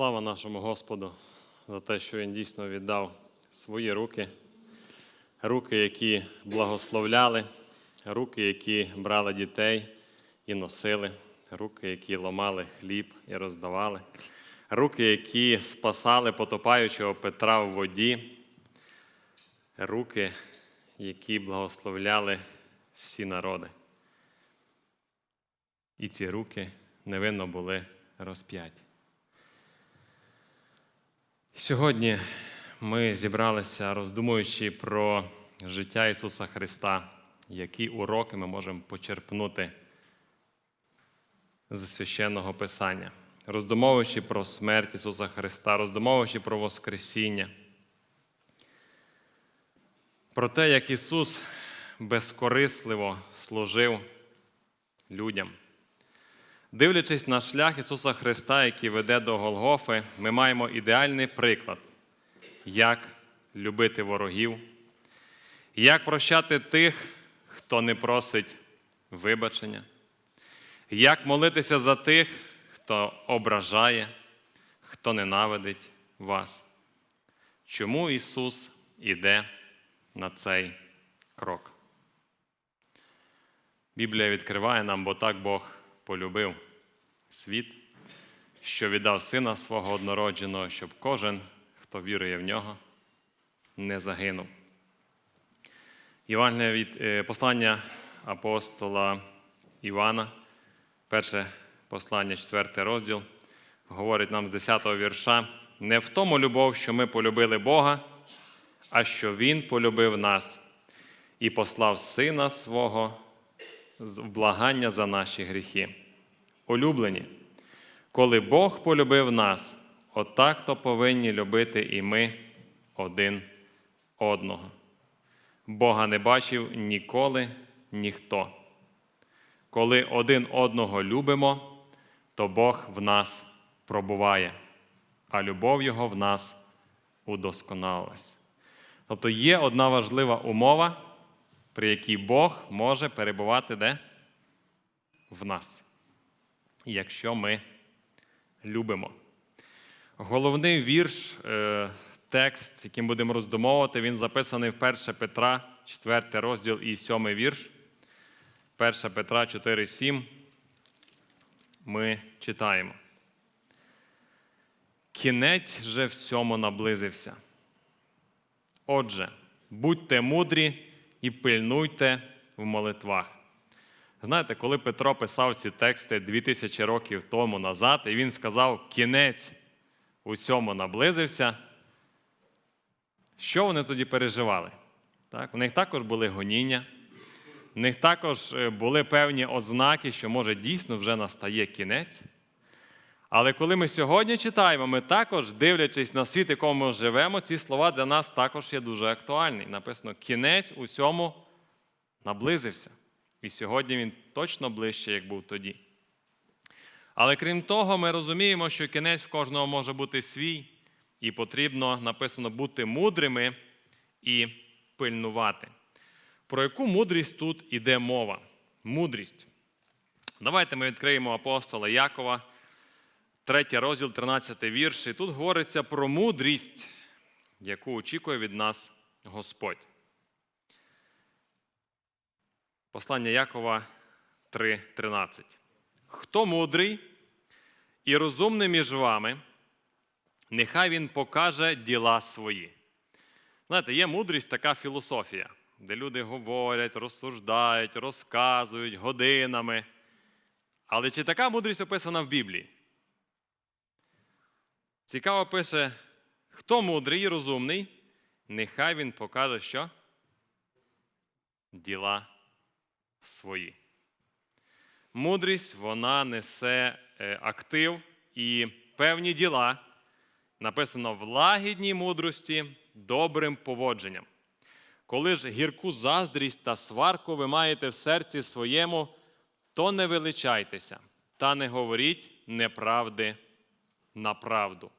Слава нашому Господу за те, що Він дійсно віддав свої руки, руки, які благословляли, руки, які брали дітей і носили, руки, які ламали хліб і роздавали, руки, які спасали потопаючого Петра в воді, руки, які благословляли всі народи. І ці руки невинно були розп'яті. Сьогодні ми зібралися, роздумуючи про життя Ісуса Христа, які уроки ми можемо почерпнути з священного Писання, роздумовуючи про смерть Ісуса Христа, роздумовуючи про Воскресіння, про те, як Ісус безкорисливо служив людям. Дивлячись на шлях Ісуса Христа, який веде до Голгофи, ми маємо ідеальний приклад, як любити ворогів, як прощати тих, хто не просить вибачення, як молитися за тих, хто ображає, хто ненавидить вас. Чому Ісус іде на цей крок? Біблія відкриває нам, бо так Бог полюбив світ, що віддав сина свого однородженого, щоб кожен, хто вірує в нього, не загинув. Євангелія від е, послання апостола Івана, перше послання, 4 розділ, говорить нам з 10 го вірша: не в тому любов, що ми полюбили Бога, а що Він полюбив нас і послав Сина свого благання за наші гріхи. Улюблені, коли Бог полюбив нас, отак то повинні любити і ми один одного. Бога не бачив ніколи ніхто. Коли один одного любимо, то Бог в нас пробуває, а любов Його в нас удосконалилась. Тобто є одна важлива умова при якій Бог може перебувати де? В нас, якщо ми любимо. Головний вірш, е, текст, яким будемо роздумовувати, він записаний в 1 Петра, 4 розділ і 7 вірш. 1 Петра 4,7. Ми читаємо. Кінець же всьому наблизився. Отже, будьте мудрі і пильнуйте в молитвах. Знаєте, коли Петро писав ці тексти 2000 років тому назад, і він сказав, кінець усьому наблизився, що вони тоді переживали? Так? У них також були гоніння, у них також були певні ознаки, що, може, дійсно вже настає кінець. Але коли ми сьогодні читаємо, ми також, дивлячись на світ, якому ми живемо, ці слова для нас також є дуже актуальні. Написано, кінець усьому наблизився. І сьогодні він точно ближче, як був тоді. Але крім того, ми розуміємо, що кінець в кожного може бути свій, і потрібно написано бути мудрими і пильнувати. Про яку мудрість тут іде мова? Мудрість. Давайте ми відкриємо апостола Якова. Третій розділ, 13 вірш. І тут говориться про мудрість, яку очікує від нас Господь. Послання Якова 3:13. Хто мудрий і розумний між вами, нехай він покаже діла свої. Знаєте, є мудрість така філософія, де люди говорять, розсуждають, розказують годинами. Але чи така мудрість описана в Біблії? Цікаво пише, хто мудрий і розумний, нехай він покаже, що? Діла свої. Мудрість вона несе актив і певні діла, написано в лагідній мудрості добрим поводженням. Коли ж гірку заздрість та сварку ви маєте в серці своєму, то не величайтеся та не говоріть неправди на правду.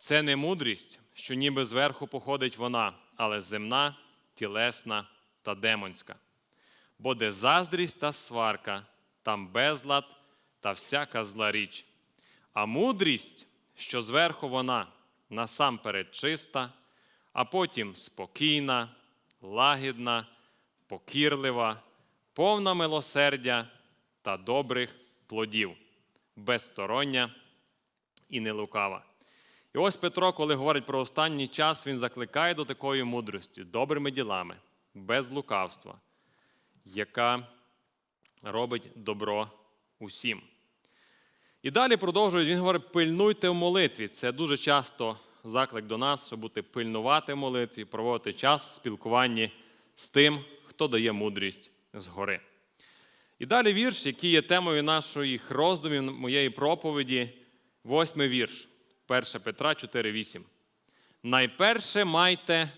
Це не мудрість, що ніби зверху походить вона, але земна, тілесна та демонська. Бо де заздрість та сварка, там безлад та всяка зла річ. А мудрість, що зверху вона насамперед чиста, а потім спокійна, лагідна, покірлива, повна милосердя та добрих плодів, безстороння і нелукава. І ось Петро, коли говорить про останній час, він закликає до такої мудрості, добрими ділами, без лукавства, яка робить добро усім. І далі продовжує, він говорить, пильнуйте в молитві. Це дуже часто заклик до нас, щоб бути пильнувати в молитві, проводити час в спілкуванні з тим, хто дає мудрість згори. І далі вірш, який є темою наших роздумів, моєї проповіді, восьмий вірш, 1 Петра 4,8. Найперше майте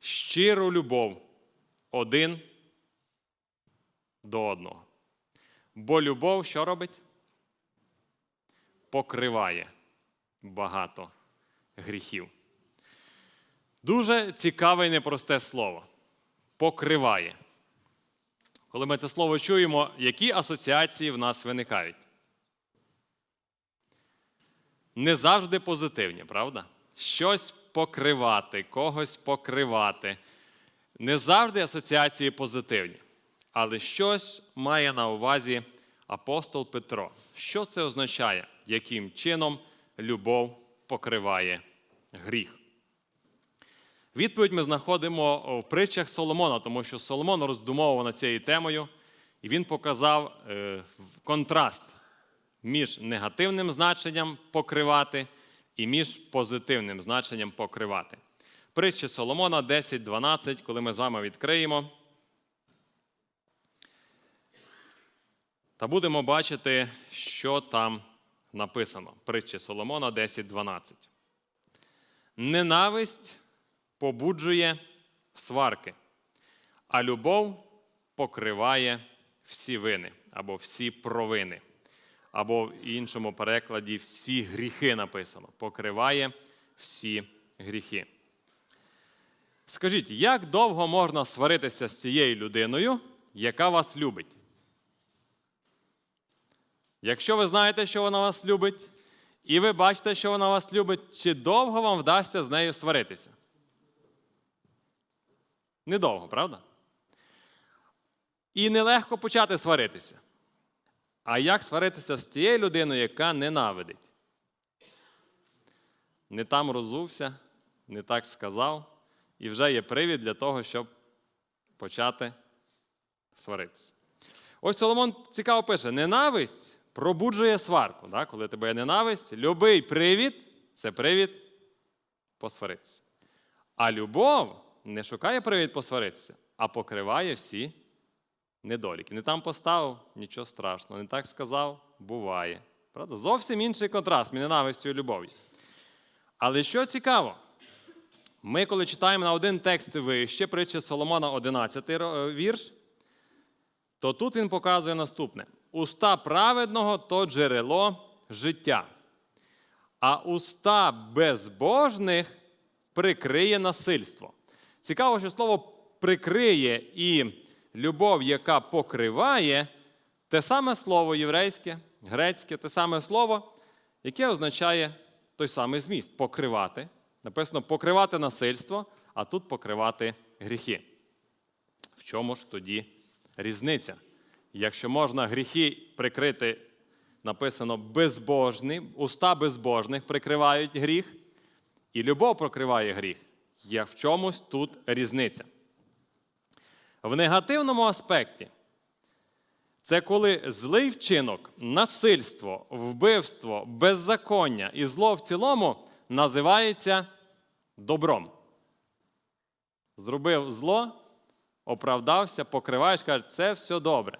щиру любов один до одного. Бо любов що робить? Покриває багато гріхів. Дуже цікаве і непросте слово. Покриває. Коли ми це слово чуємо, які асоціації в нас виникають? Не завжди позитивні, правда? Щось покривати, когось покривати. Не завжди асоціації позитивні. Але щось має на увазі апостол Петро. Що це означає? Яким чином любов покриває гріх? Відповідь ми знаходимо в притчах Соломона, тому що Соломон роздумовував над цією темою, і він показав е, контраст між негативним значенням покривати і між позитивним значенням покривати. Притчі Соломона 10.12, коли ми з вами відкриємо. Та будемо бачити, що там написано. Притчі Соломона 10.12. Ненависть побуджує сварки, а любов покриває всі вини або всі провини. Або в іншому перекладі всі гріхи написано. Покриває всі гріхи. Скажіть, як довго можна сваритися з цією людиною, яка вас любить? Якщо ви знаєте, що вона вас любить, і ви бачите, що вона вас любить, чи довго вам вдасться з нею сваритися? Недовго, правда? І нелегко почати сваритися. А як сваритися з тією людиною, яка ненавидить? Не там розувся, не так сказав, і вже є привід для того, щоб почати сваритися. Ось Соломон цікаво пише: ненависть пробуджує сварку. Да? Коли тебе є ненависть, любий привід це привід посваритися. А любов не шукає привід посваритися, а покриває всі недоліки. Не там поставив нічого страшного, не так сказав буває. Правда? Зовсім інший контраст між ненавистю і любов'ю. Але що цікаво, ми, коли читаємо на один текст вище, притчі Соломона, 11 вірш, то тут він показує наступне: уста праведного то джерело життя, а уста безбожних прикриє насильство. Цікаво, що слово прикриє і любов, яка покриває, те саме слово єврейське, грецьке, те саме слово, яке означає той самий зміст покривати. Написано покривати насильство, а тут покривати гріхи. В чому ж тоді різниця? Якщо можна гріхи прикрити, написано безбожні, уста безбожних прикривають гріх, і любов прикриває гріх. Є в чомусь тут різниця. В негативному аспекті це коли злий вчинок, насильство, вбивство, беззаконня і зло в цілому називається добром. Зробив зло, оправдався, покриваєш, каже, це все добре.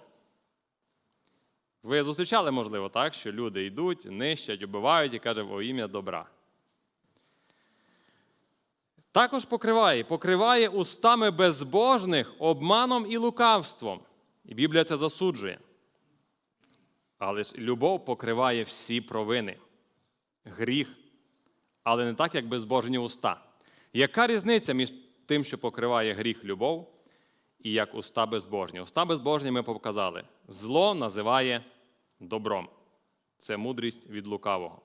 Ви зустрічали, можливо, так, що люди йдуть, нищать, убивають і каже, во ім'я добра. Також покриває, покриває устами безбожних обманом і лукавством. І Біблія це засуджує. Але ж любов покриває всі провини, гріх, але не так, як безбожні уста. Яка різниця між тим, що покриває гріх любов, і як уста безбожні? Уста безбожні ми показали. Зло називає добром. Це мудрість від лукавого.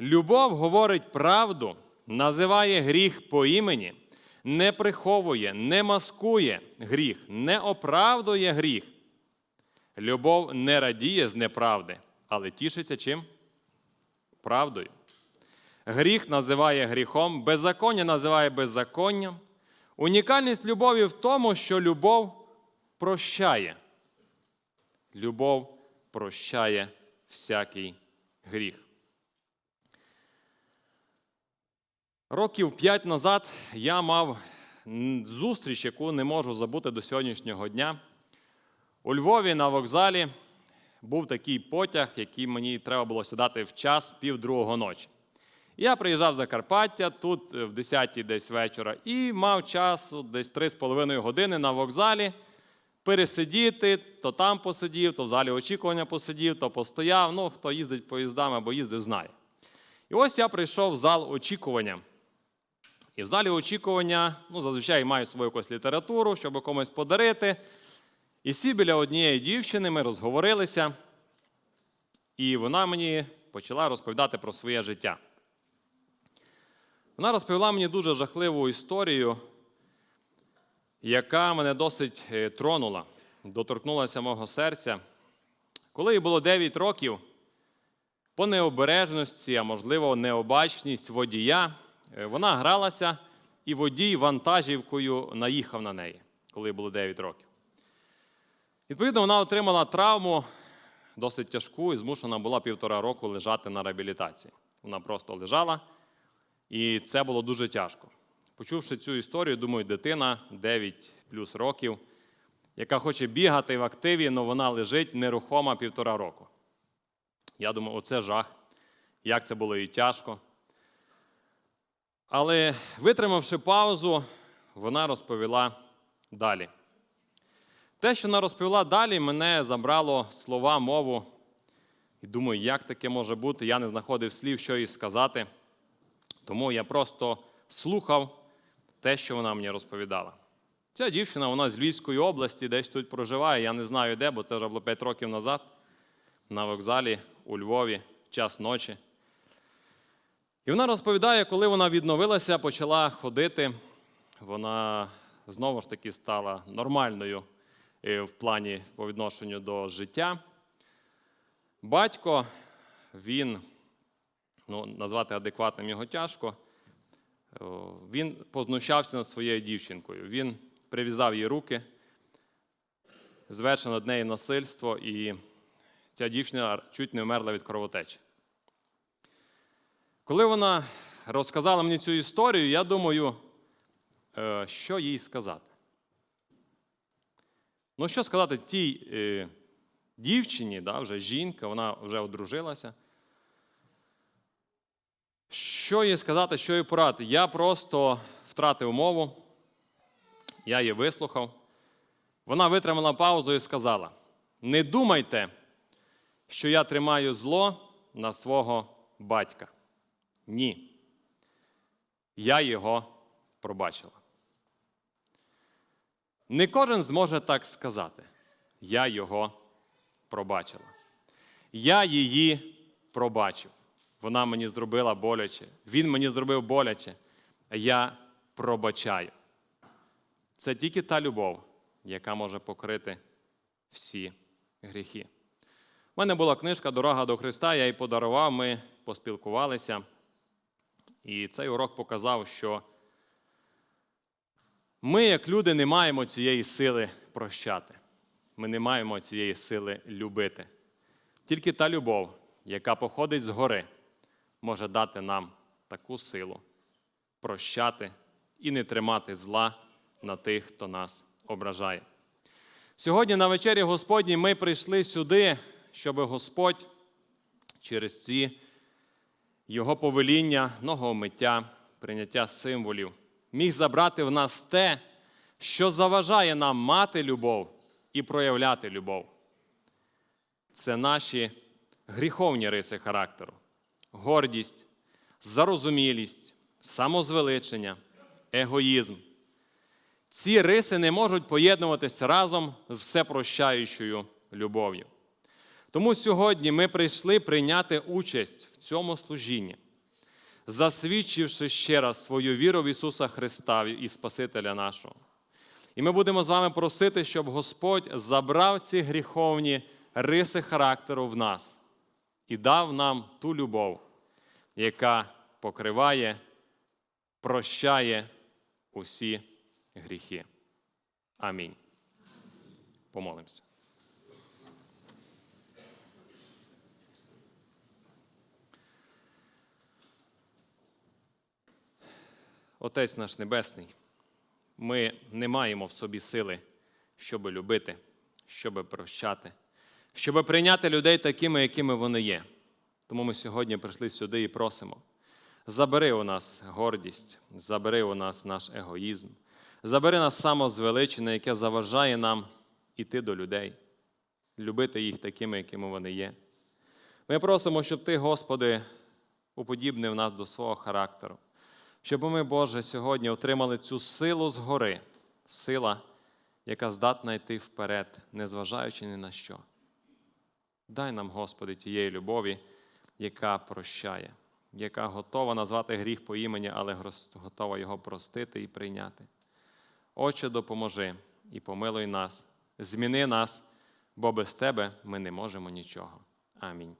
Любов говорить правду, називає гріх по імені, не приховує, не маскує гріх, не оправдує гріх. Любов не радіє з неправди, але тішиться чим? Правдою. Гріх називає гріхом, беззаконня називає беззаконням. Унікальність любові в тому, що любов прощає. Любов прощає всякий гріх. Років п'ять назад я мав зустріч, яку не можу забути до сьогоднішнього дня. У Львові на вокзалі був такий потяг, який мені треба було сідати в час пів другого ночі. Я приїжджав в Закарпаття тут е, в 10 десь вечора і мав час десь 3,5 години на вокзалі пересидіти, то там посидів, то в залі очікування посидів, то постояв. Ну, хто їздить поїздами або їздив, знає. І ось я прийшов в зал очікування. І в залі очікування, ну, зазвичай маю свою якусь літературу, щоб комусь подарити. І сі біля однієї дівчини ми розговорилися, і вона мені почала розповідати про своє життя. Вона розповіла мені дуже жахливу історію, яка мене досить е, тронула, доторкнулася мого серця. Коли їй було 9 років, по необережності, а можливо, необачність водія, вона гралася, і водій вантажівкою наїхав на неї, коли було 9 років. Відповідно, вона отримала травму досить тяжку і змушена була півтора року лежати на реабілітації. Вона просто лежала, і це було дуже тяжко. Почувши цю історію, думаю, дитина 9 плюс років, яка хоче бігати в активі, але вона лежить нерухома півтора року. Я думаю, оце жах, як це було і тяжко. Але витримавши паузу, вона розповіла далі. Те, що вона розповіла далі, мене забрало слова, мову. І думаю, як таке може бути? Я не знаходив слів, що їй сказати. Тому я просто слухав те, що вона мені розповідала. Ця дівчина, вона з Львівської області, десь тут проживає, я не знаю де, бо це вже було 5 років назад, на вокзалі у Львові, час ночі. І вона розповідає, коли вона відновилася, почала ходити, вона знову ж таки стала нормальною е, в плані по відношенню до життя. Батько, він, ну, назвати адекватним його тяжко, він познущався над своєю дівчинкою. Він прив'язав їй руки, звершив над нею насильство, і ця дівчина чуть не вмерла від кровотечі. Коли вона розказала мені цю історію, я думаю, е, що їй сказати. Ну, що сказати тій е, дівчині, да, вже жінка, вона вже одружилася. Що їй сказати, що їй порадити? Я просто втратив мову, я її вислухав. Вона витримала паузу і сказала: не думайте, що я тримаю зло на свого батька. Ні. Я його пробачила. Не кожен зможе так сказати. Я його пробачила. Я її пробачив. Вона мені зробила боляче. Він мені зробив боляче. Я пробачаю. Це тільки та любов, яка може покрити всі гріхи. У мене була книжка Дорога до Христа, я її подарував, ми поспілкувалися. І цей урок показав, що ми, як люди, не маємо цієї сили прощати. Ми не маємо цієї сили любити. Тільки та любов, яка походить згори, може дати нам таку силу прощати і не тримати зла на тих, хто нас ображає. Сьогодні на вечері Господній ми прийшли сюди, щоб Господь через ці його повеління, ногомиття, прийняття символів, міг забрати в нас те, що заважає нам мати любов і проявляти любов. Це наші гріховні риси характеру, гордість, зарозумілість, самозвеличення, егоїзм. Ці риси не можуть поєднуватися разом з всепрощаючою любов'ю. Тому сьогодні ми прийшли прийняти участь в цьому служінні, засвідчивши ще раз свою віру в Ісуса Христа і Спасителя нашого. І ми будемо з вами просити, щоб Господь забрав ці гріховні риси характеру в нас і дав нам ту любов, яка покриває, прощає усі гріхи. Амінь. Помолимося. Отець наш Небесний, ми не маємо в собі сили, щоб любити, щоб прощати, щоб прийняти людей такими, якими вони є. Тому ми сьогодні прийшли сюди і просимо. Забери у нас гордість, забери у нас наш егоїзм, забери нас самозвеличення, яке заважає нам іти до людей, любити їх такими, якими вони є. Ми просимо, щоб Ти, Господи, уподібнив нас до свого характеру, щоб ми, Боже, сьогодні отримали цю силу згори, сила, яка здатна йти вперед, незважаючи ні на що. Дай нам, Господи, тієї любові, яка прощає, яка готова назвати гріх по імені, але готова його простити і прийняти. Отче, допоможи і помилуй нас, зміни нас, бо без Тебе ми не можемо нічого. Амінь.